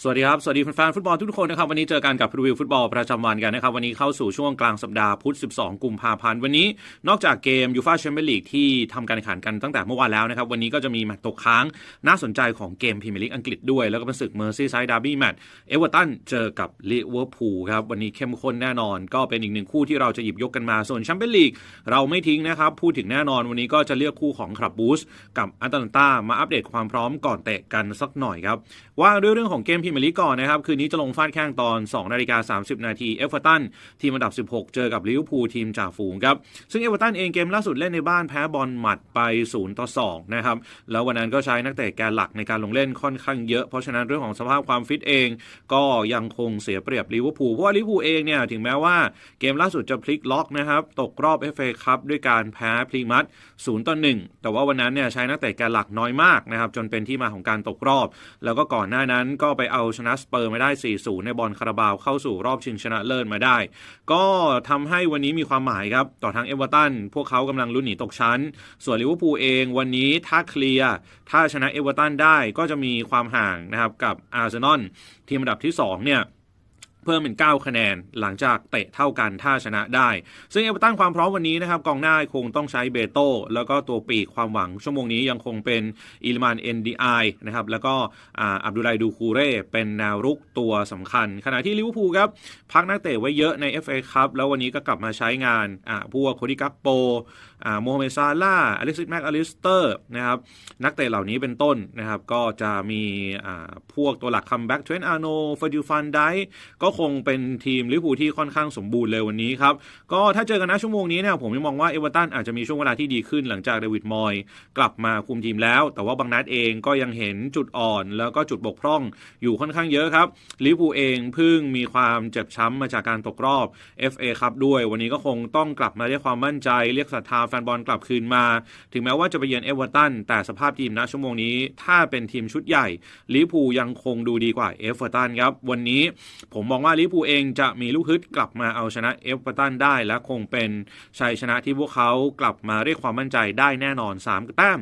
สวัสดีครับ สวัสดีแฟนฟุตบอลทุกคนนะครับ วันนี้เจอกันกับพรีวิวฟุตบอลประจำวันกันนะครับ วันนี้เข้าสู่ช่วงกลางสัปดาห์พุธ 12 กุมภาพันธ์ วันนี้นอกจากเกมยูฟาแชมเปี้ยนลีกที่ทำการแข่งขันกันตั้งแต่เมื่อวานแล้วนะครับ วันนี้ก็จะมีแมตช์ตกค้างน่าสนใจของเกมพรีเมียร์ลีกอังกฤษด้วย แล้วก็เป็นศึกเมอร์ซีไซด์ดาร์บี้แมตช์เอเวอร์ตันเจอกับลิเวอร์พูลครับ วันนี้เข้มข้นแน่นอน ก็เป็นอีกหนึ่งคู่ที่เราจะหยิบยกกันมา ส่วนแชมเปี้ยนลีกเราไม่ทิ้งนะครับ พูดถึงแน่นอนวันนี้ก็จะเลือกคู่ของคลับบูสกับอัตแลนตามาอัปเดตความพร้อมก่อนเตะกันสักหน่อยครับว่าด้วยเรื่องของเกมพรีเมียร์ลีกก่อนนะครับ คืนนี้จะลงฟาดแข้งตอน 2 นาฬิกา 30 นาทีเอฟเวอร์ตันทีมอันดับ 16 เจอกับลิเวอร์พูลทีมจ่าฝูงครับ ซึ่งเอฟเวอร์ตันเองเกมล่าสุดเล่นในบ้านแพ้บอลหมัดไป 0 ต่อ 2 นะครับ แล้ววันนั้นก็ใช้นักเตะแกนหลักในการลงเล่นค่อนข้างเยอะเพราะฉะนั้นเรื่องของสภาพความฟิตเอง ก็ยังคงเสียเปรียบลิเวอร์พูลเพราะว่าลิเวอร์พูลเองเนี่ยถึงแม้ว่าเกมล่าสุดจะพลิกล็อกนะครับตกรอบ FA คัพด้วยการแพ้พลีมัด0ต่อ1แต่ว่าวันนั้นเนี่ยใช้นักเตะแกนหลักน้อยมากนะครับจนเป็นที่มาของการตกรอบ แล้วก็ก่อนหน้านั้นก็ไปเอาชนะสเปอร์มาได้ 4-0 ในบอลคาราบาวเข้าสู่รอบชิงชนะเลิศมาได้ ก็ทำให้วันนี้มีความหมายครับต่อทางเอเวอร์ตันพวกเขากำลังลุ้นหนีตกชั้น ส่วนลิเวอร์พูลเองวันนี้ถ้าเคลียร์ถ้าชนะเอเวอร์ตันได้ก็จะมีความห่างนะครับกับอาร์เซนอลทีมอันดับที่2เนี่ย เพิ่มเป็น 9 คะแนนหลังจากเตะเท่ากันถ้าชนะได้ ซึ่งเอเวอร์ตันความพร้อมวันนี้นะครับกองหน้าคงต้องใช้เบโต้แล้วก็ตัวปีกความหวังชั่วโมงนี้ยังคงเป็นอิลมานเอ็นดีไอนะครับแล้วก็อ,อับดุไลดูคูเร่เป็นแนวรุกตัวสำคัญ ขณะที่ลิเวอร์พูลครับพักนักเตะไว้เยอะใน FA ครับแล้ววันนี้ก็กลับมาใช้งานพวกโคดิกักโปโมฮัมเหม็ดซาลาอเล็กซิสแม็กอลิสเตอร์นะครับนักเตะเหล่านี้เป็นต้นนะครับก็จะมีพวกตัวหลักคัมแบ็กเทรนอาร์โนฟอร์ดิฟันไดก็คงเป็นทีมลิเวอร์พูลที่ค่อนข้างสมบูรณ์เลยวันนี้ครับ ก็ถ้าเจอกันนะชั่วโมงนี้เนี่ยผมยังมองว่าเอเวอร์ตันอาจจะมีช่วงเวลาที่ดีขึ้นหลังจากเดวิดมอยกลับมาคุมทีมแล้ว แต่ว่าบางนัดเองก็ยังเห็นจุดอ่อน แล้วก็จุดบกพร่องอยู่ค่อนข้างเยอะครับลิเวอร์พูลเองเพิ่งมีความเจ็บช้ำมาจากการตกรอบ FA ครับด้วย วันนี้ก็คงต้องกลับมาเรียกความมั่นใจ เรียกศรัทธาแฟนบอลกลับคืนมา ถึงแม้ว่าจะไปเยือนเอเวอร์ตันแต่สภาพทีมณชั่วโมงนี้ ถ้าเป็นทีมชุดใหญ่ลิเวอร์พูลยังคงดูดีกว่าเอเวอร์ตันครับวันนี้ผมมองว่าลิเวอร์พูเองจะมีลูกฮึดกลับมาเอาชนะเอเวอร์ตันได้ และคงเป็นชัยชนะที่พวกเขากลับมาเรียกความมั่นใจได้แน่นอน 3 แต้ม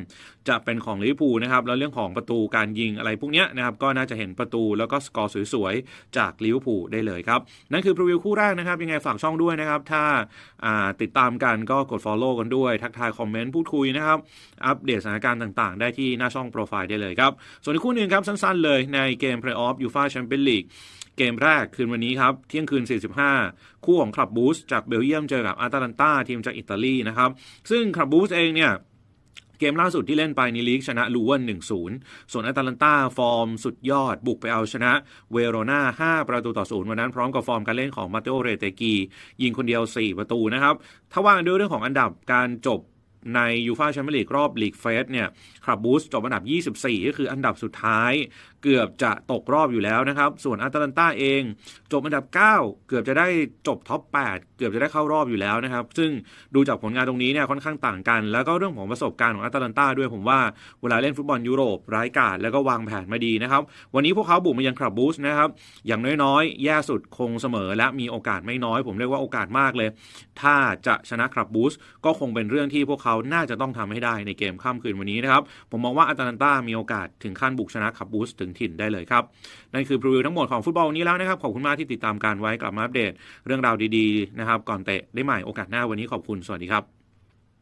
จะเป็นของลิเวอร์พูนะครับแล้วเรื่องของประตูการยิงอะไรพวกนี้นะครับก็น่าจะเห็นประตูแล้วก็สกอร์สวยๆ จากลิเวอร์พูได้เลยครับ นั่นคือพรีวิวคู่แรกนะครับ ยังไงฝากช่องด้วยนะครับ ถ้าาติดตามกันก็กด Follow กันด้วย ทักทายคอมเมนต์พูดคุยนะครับ อัปเดตสถานการณ์ต่างๆ ได้ที่หน้าช่องโปรไฟล์ได้เลยครับ ส่วนอีกคู่หนึ่งครับสั้นๆเลยในเกมเพลย์ออฟยูฟาแชมเปี้ยนลีกเกมแรกคืนวันนี้ครับ เที่ยงคืน 45 คู่ของคลับบูสจากเบลเยียมเจอกับอาตาลันตาทีมจากอิตาลีนะครับ ซึ่งคลับบูสเองเนี่ยเกมล่าสุดที่เล่นไปในลีกชนะลูเวน1-0 ส่วนอาตาลันตาฟอร์มสุดยอด บุกไปเอาชนะเวโรนา5 ประตูต่อศูนย์วันนั้นพร้อมกับฟอร์มการเล่นของมาเตโอเรเตกี ยิงคนเดียว 4 ประตูนะครับ ถ้าว่ากันด้วยเรื่องของอันดับการจบ ในยูฟาแชมเปี้ยนลีกรอบลีกเฟสเนี่ยคลับบูสจบอันดับ 24 ก็คืออันดับสุดท้าย เกือบจะตกรอบอยู่แล้วนะครับ ส่วนอาตาลันตาเอง จบอันดับ 9 เกือบจะได้จบท็อป 8 เกือบจะได้เข้ารอบอยู่แล้วนะครับ ซึ่งดูจากผลงานตรงนี้เนี่ยค่อนข้างต่างกัน แล้วก็เรื่องของประสบการณ์ของอาตาลันตาด้วยผมว่าเวลาเล่นฟุตบอลยุโรปร้ายกาจแล้วก็วางแผนมาดีนะครับ วันนี้พวกเขาบุกมายังคลับบูสนะครับอย่างน้อยๆ แย่สุดคงเสมอและมีโอกาสไม่น้อย ผมเรียกว่าโอกาสมากเลย ถ้าจะชนะคลับบูสก็คงเป็นเรื่องที่พวกเขาาน่าจะต้องทำให้ได้ในเกมค่ำคืนวันนี้นะครับ ผมมองว่าอาตาลันตามีโอกาสถึงขั้นบุกชนะคับบูสถึงถิ่นได้เลยครับ นั่นคือพรีวิวทั้งหมดของฟุตบอลวันนี้แล้วนะครับ ขอบคุณมากที่ติดตามการไว้กลับมาอัปเดต เรื่องราวดีๆนะครับก่อนเตะได้ใหม่โอกาสหน้าวันนี้ขอบคุณสวัสดีครับ